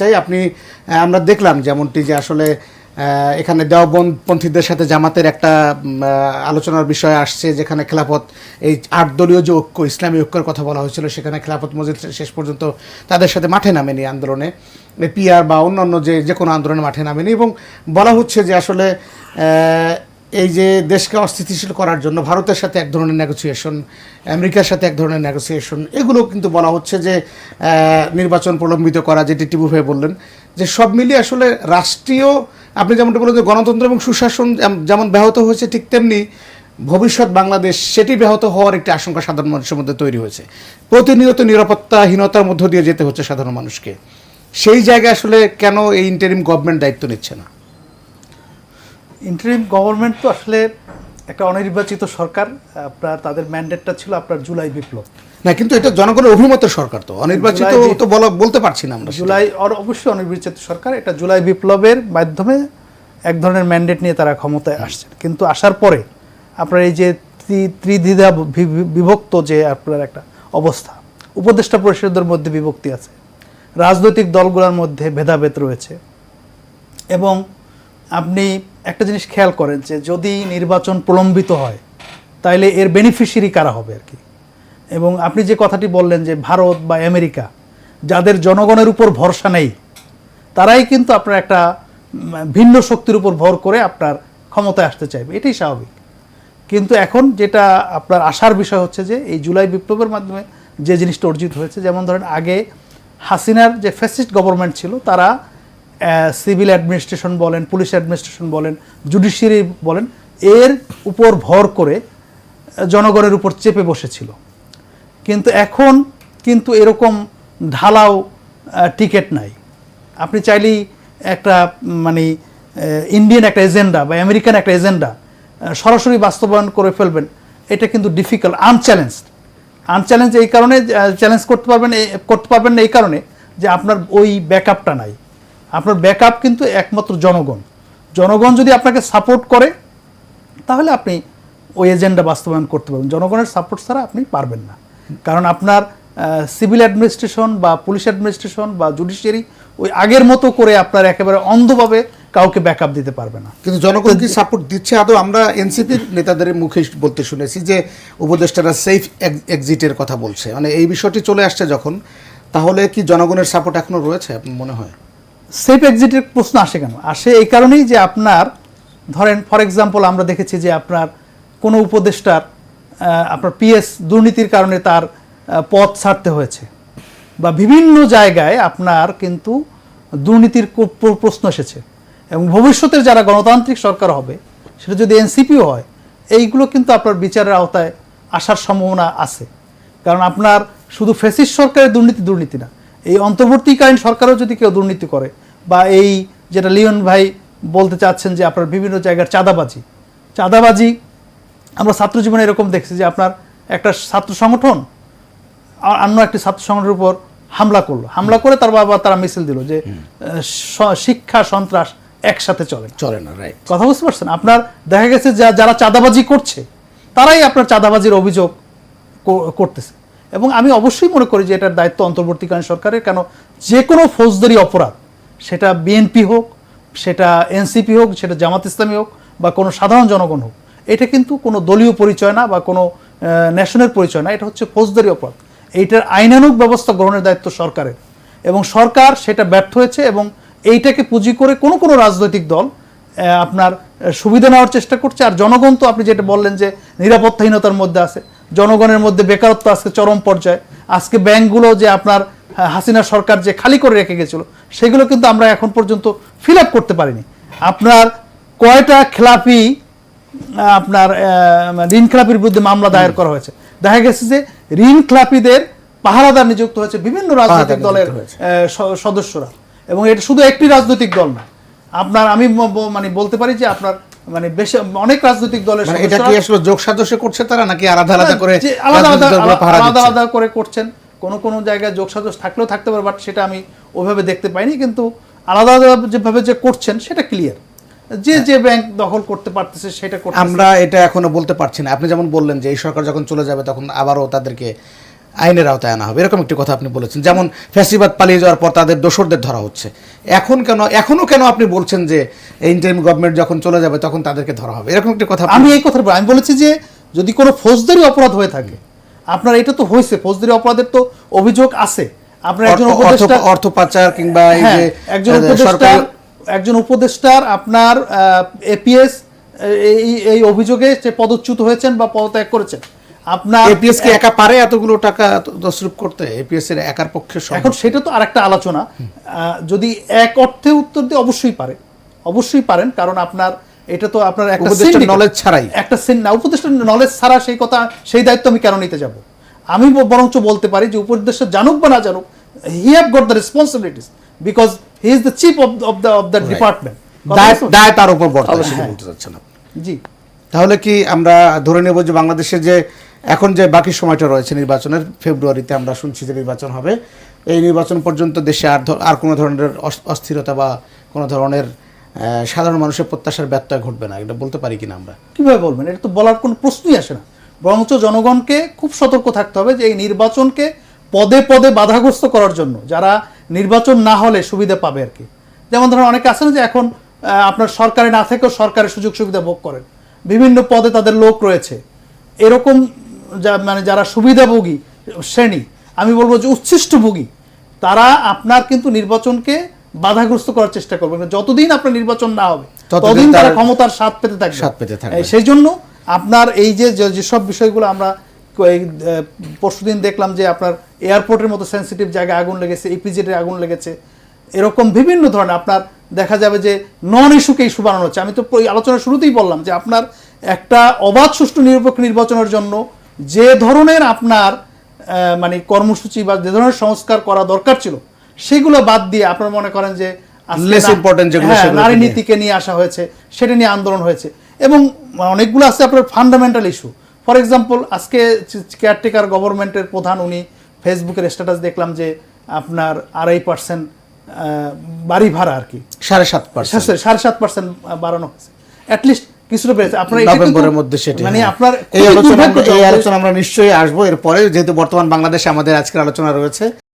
চাই, আপনি আমরা দেখলাম যেমনটি যে আসলে এখানে দেওবন্দপন্থীদের সাথে জামাতের একটা আলোচনার বিষয় আসছে যেখানে খেলাফত, এই আট দলীয় যে ঐক্য, ইসলামী ঐক্যের কথা বলা হয়েছিল, সেখানে খেলাফত মসজিদ শেষ পর্যন্ত তাদের সাথে মাঠে নামেনি আন্দোলনে। পিআর বা অন্যান্য যে যে কোনো আন্দোলনে মাঠে নামেনি এবং বলা হচ্ছে যে আসলে এই যে দেশকে অস্থিতিশীল করার জন্য, ভারতের সাথে এক ধরনের নেগোসিয়েশন আমেরিকার সাথে এক ধরনের নেগোসিয়েশন এগুলো কিন্তু বলা হচ্ছে যে নির্বাচন প্রলম্বিত করা, যেটি টিপু ভাই বললেন, যে সব মিলিয়ে আসলে রাষ্ট্রীয়, আপনি যেমনটা বললেন যে গণতন্ত্র এবং সুশাসন যেমন ব্যাহত হয়েছে, ঠিক তেমনি ভবিষ্যৎ বাংলাদেশ সেটি ব্যাহত হওয়ার একটি আশঙ্কা সাধারণ মানুষের মধ্যে তৈরি হয়েছে। প্রতিনিয়ত নিরাপত্তাহীনতার মধ্য দিয়ে যেতে হচ্ছে সাধারণ মানুষকে। সেই জায়গায় আসলে কেন এই ইন্টারিম গভর্নমেন্ট দায়িত্ব নিচ্ছে না? ইন্টারিম গভর্নমেন্ট তো আসলে একটা অনির্বাচিত সরকার আপনার তাদের ম্যান্ডেটটা ছিল আপনার জুলাই বিপ্লব। না কিন্তু এটা জনগণের অভিমতের সরকার তো। অনির্বাচিত তো বলা বলতে পারছি না আমরা জুলাই আর অবশ্যই অনির্বাচিত সরকার এটা জুলাই বিপ্লবের মাধ্যমে এক ধরনের ম্যান্ডেট নিয়ে তারা ক্ষমতায় আসছেন কিন্তু আসার পরে আপনার এই যে ত্রি- ত্রিদ্বিধা বিভক্ত যে আপনার একটা অবস্থা উপদেষ্টা পরিষদের মধ্যে বিভক্তি আছে রাজনৈতিক দলগুলোর মধ্যে ভেদাভেদ রয়েছে এবং আপনি একটা জিনিস খেয়াল করেন যে যদি নির্বাচন প্রলম্বিত হয়, তাইলে এর বেনিফিশিয়ারি কারা হবে আর কি? এবং আপনি যে কথাটি বললেন যে ভারত বা আমেরিকা, যাদের জনগণের উপর ভরসা নেই, তারাই কিন্তু আপনার একটা ভিন্ন শক্তির উপর ভর করে আপনার ক্ষমতায় আসতে চাইবে। এটাই স্বাভাবিক। কিন্তু এখন যেটা আপনার আসার বিষয় হচ্ছে যে এই জুলাই বিপ্লবের মাধ্যমে যে জিনিসটা অর্জিত হয়েছে, যেমন ধরেন আগে হাসিনার যে ফ্যাসিস্ট গভর্নমেন্ট ছিল, তারা সিভিল অ্যাডমিনিস্ট্রেশন বলেন, পুলিশ অ্যাডমিনিস্ট্রেশন বলেন, জুডিশিয়ারি বলেন, এর উপর ভর করে জনগণের উপর চেপে বসেছিল। কিন্তু এখন কিন্তু এরকম ঢালাও টিকিট নাই। আপনি চাইলেই একটা মানে ইন্ডিয়ান একটা এজেন্ডা বা আমেরিকান একটা এজেন্ডা সরাসরি বাস্তবায়ন করে ফেলবেন, এটা কিন্তু ডিফিকাল্ট আনচ্যালেঞ্জড আনচ্যালেঞ্জ এই কারণে চ্যালেঞ্জ করতে পারবেন করতে পারবেন না এই কারণে যে আপনার ওই ব্যাকআপটা নাই। আপনার ব্যাকআপ কিন্তু একমাত্র জনগণ। জনগণ যদি আপনাকে সাপোর্ট করে, তাহলে আপনি ওই এজেন্ডা বাস্তবায়ন করতে পারবেন। জনগণের সাপোর্ট ছাড়া আপনি পারবেন না। কারণ আপনার সিভিল অ্যাডমিনিস্ট্রেশন বা পুলিশ অ্যাডমিনিস্ট্রেশন বা জুডিশিয়ারি ওই আগের মতো করে আপনার একেবারে অন্ধভাবে কাউকে ব্যাকআপ দিতে পারবে না। কিন্তু জনগণ কি সাপোর্ট দিচ্ছে? আদৌ আমরা এনসিপির নেতাদের মুখে বলতে শুনেছি যে উপদেষ্টারা সেফ এক্সিটের কথা বলছে। মানে এই বিষয়টি চলে আসছে যখন। তাহলে কি জনগণের সাপোর্ট এখনও রয়েছে মনে হয়? সেফ এক্সিটের প্রশ্ন আসে কেন? আসে এই কারণেই যে আপনার, ধরেন ফর এক্সাম্পল আমরা দেখেছি যে আপনার কোনো উপদেষ্টার আপনার পিএস দুর্নীতির কারণে তার পথ ছাড়তে হয়েছে বা বিভিন্ন জায়গায় আপনার কিন্তু দুর্নীতির প্রশ্ন এসেছে এবং ভবিষ্যতের যারা গণতান্ত্রিক সরকার হবে, সেটা যদি এনসিপিও হয়, এইগুলো কিন্তু আপনার বিচারের আওতায় আসার সম্ভাবনা আছে। কারণ আপনার শুধু ফেসিস সরকারের দুর্নীতি দুর্নীতি না এই অন্তর্বর্তীকালীন সরকারও যদি কেউ দুর্নীতি করে বা এই যেটা লিওন ভাই বলতে চাচ্ছেন যে আপনার বিভিন্ন জায়গার চাঁদাবাজি চাঁদাবাজি আমরা ছাত্র জীবনে এরকম দেখছি যে আপনার একটা ছাত্র সংগঠন আর অন্য একটি ছাত্র সংগঠনের উপর হামলা করল। হামলা করে তার বাবা তারা মিছিল দিল যে শিক্ষা সন্ত্রাস একসাথে চলে চলে না রাইট কথা বুঝতে পারছেন? আপনার দেখা গেছে যা- যারা চাঁদাবাজি করছে তারাই আপনার চাঁদাবাজির অভিযোগ করতেছে। এবং আমি অবশ্যই মনে করি যে এটার দায়িত্ব অন্তর্বর্তীকালীন সরকারের, কেন যে কোনো ফৌজদারি অপরাধ, সেটা বিএনপি হোক, সেটা এনসিপি হোক, সেটা জামাত ইসলামী হোক, বা কোনো সাধারণ জনগণ হোক, এটা কিন্তু কোনো দলীয় পরিচয় না বা কোনো ন্যাশনের পরিচয় না, এটা হচ্ছে ফৌজদারি অপরাধ। এইটার আইনানুগ ব্যবস্থা গ্রহণের দায়িত্ব সরকারের এবং সরকার সেটা ব্যর্থ হয়েছে এবং এইটাকে পুঁজি করে কোনো কোনো রাজনৈতিক দল আপনার সুবিধা নেওয়ার চেষ্টা করছে। আর জনগণ তো আপনি যেটা বললেন যে নিরাপত্তাহীনতার মধ্যে আছে জনগণের মধ্যে বেকারত্ব আজকে চরম পর্যায়ে। আজকে ব্যাংকগুলো যে আপনার হাসিনা সরকার যে খালি করে রেখে গেছিল সেগুলো কিন্তু আমরা এখন পর্যন্ত ফিল আপ করতে পারিনি। আপনার কয়টা খেলাপি আপনার ঋণ খেলাপির বিরুদ্ধে মামলা দায়ের করা হয়েছে। দেখা গেছে যে ঋণ খেলাপিদের পাহারাদার নিযুক্ত হয়েছে বিভিন্ন রাজনৈতিক দলের। সদস্যরা। এবং এটা শুধু একটি রাজনৈতিক দল না। আপনার আমি মানে বলতে পারি যে আপনার মানে বেশ অনেক রাজনৈতিক দলের মানে এটা কি আসলে যোগ করছে তারা নাকি আলাদা আলাদা করে আলাদা আলাদা আলাদা আলাদা করে করছেন। কোন কোন জায়গায় যোগসাজশ থাকলেও থাকতে পারে বাট সেটা আমি ওইভাবে দেখতে পাইনি কিন্তু আলাদা আলাদা যেভাবে যে করছেন সেটা ক্লিয়ার যে যে ব্যাংক দখল করতে পারতেছে সেটা আমরা এটা এখনও বলতে পারছি না। আপনি যেমন বললেন যে এই সরকার যখন চলে যাবে তখন আবারও তাদেরকে আইনের আওতায় আনা হবে। এরকম একটি কথা আপনি বলেছেন। যেমন ফ্যাসিবাদ পালিয়ে যাওয়ার পর তাদের দোসরদের ধরা হচ্ছে। এখন কেন এখনও কেন আপনি বলছেন যে ইন্টারিম গভর্নমেন্ট যখন চলে যাবে তখন তাদেরকে ধরা হবে? এরকম একটি কথা আমি এই কথা আমি বলেছি যে যদি কোনো ফৌজদারি অপরাধ হয়ে থাকে আপনার এটা তো হয়েছে। ফৌজদারি অপরাধের তো অভিযোগ আছে। আপনার একজন অর্থ- উপদেষ্টা অর্থ- পাচার কিংবা এই হ্যাঁ, যে একজন সরকারি- একজন উপদেষ্টার আপনার এপিএস এই এই অভিযোগে সে পদচ্যুত হয়েছেন বা পদত্যাগ করেছেন। আপনার এপিএস কি একা পারে এতগুলো টাকা তসরুপ করতে? এপিএস এর একার পক্ষে এখন সেটা তো আরেকটা আলোচনা। যদি এক অর্থে উত্তর দিয়ে অবশ্যই পারে। অবশ্যই পারেন কারণ আপনার এটা তো আপনার একটা syndicate। ছাড়াই। একটা syn- না উপদেষ্টার নলেজ ছাড়া সেই কথা সেই দায়িত্ব আমি কেন নিতে যাব? আমি বরঞ্চ বলতে পারি যে উপদেষ্টা জানুক বা না জানুক he have got the responsibilities because he is the chief of of the of the department দায় তার উপর বর্তায়। হ্যাঁ। জি। তাহলে কি আমরা ধরে নেব যে বাংলাদেশে যে এখন যে বাকি সময়টা রয়েছে নির্বাচনের, ফেব্রুয়ারিতে আমরা শুনছি যে নির্বাচন হবে। এই নির্বাচন পর্যন্ত দেশে আর আর কোনো ধরনের অস্থিরতা বা কোনো ধরনের সাধারণ মানুষের প্রত্যাশার ব্যত্যয় ঘটবে না। এটা বলতে পারি কিনা আমরা? কীভাবে বলবেন? এটা তো বলার কোনো প্রশ্নই আসে না। বরঞ্চ জনগণকে খুব সতর্ক থাকতে হবে যে এই নির্বাচনকে পদে পদে বাধাগ্রস্ত করার জন্য, যারা নির্বাচন না হলে সুবিধা পাবে আর কি। যেমন ধরুন অনেকে আছে না যে এখন আপনার সরকারে না থেকেও সরকারের সুযোগ সুবিধা ভোগ করেন। বিভিন্ন পদে তাদের লোক রয়েছে। এরকম মানে যারা সুবিধাভোগী শ্রেণি আমি বলব যে উচ্ছিষ্টভোগী তারা আপনার কিন্তু নির্বাচনকে বাধাগ্রস্ত করার চেষ্টা করবে। যতদিন আপনার নির্বাচন না হবে ততদিন তারা তারা ক্ষমতার স্বাদ পেতে থাকবে স্বাদ পেতে থাকবে। সেই জন্য আপনার এই যে যেসব বিষয়গুলো আমরা পরশুদিন দেখলাম যে আপনার এয়ারপোর্টের মতো সেন্সিটিভ জায়গায় আগুন লেগেছে ইপিজেডে আগুন লেগেছে এরকম বিভিন্ন ধরনের আপনার দেখা যাবে যে নন ইস্যুকে ইস্যু বানানো হচ্ছে। আমি তো আলোচনার শুরুতেই বললাম যে আপনার একটা অবাধ সুষ্ঠু নিরপেক্ষ নির্বাচনের জন্য যে ধরনের আপনার মানে কর্মসূচি বা যে ধরনের সংস্কার করা দরকার ছিল সেগুলো বাদ দিয়ে আপনারা মনে করেন যে Less যেগুলো হ্যাঁ, নারী নিয়ে। নীতিকে নিয়ে আসা হয়েছে সেটা নিয়ে আন্দোলন হয়েছে। এবং অনেকগুলো আছে আপনার ফান্ডামেন্টাল ইস্যু ফর এক্সাম্পল আজকে কেয়ারটেকার গভর্নমেন্টের প্রধান উনি ফেসবুকের স্ট্যাটাস দেখলাম যে আপনার আড়াই পার্সেন্ট বাড়ি ভাড়া আর কি। সাড়ে সাত পার্সেন্ট সাড়ে সাত পার্সেন্ট বাড়ানো হয়েছে। অ্যাটলিস্ট কিছুটা বেড়েছে। আপনার নভেম্বরের মধ্যে সেটি মানে হ্যাঁ। আপনার এই আলোচনা আমরা- এই আলোচনা আমরা নিশ্চয়ই আসব। এরপরে যেহেতু বর্তমান বাংলাদেশে আমাদের আজকের আলোচনা রয়েছে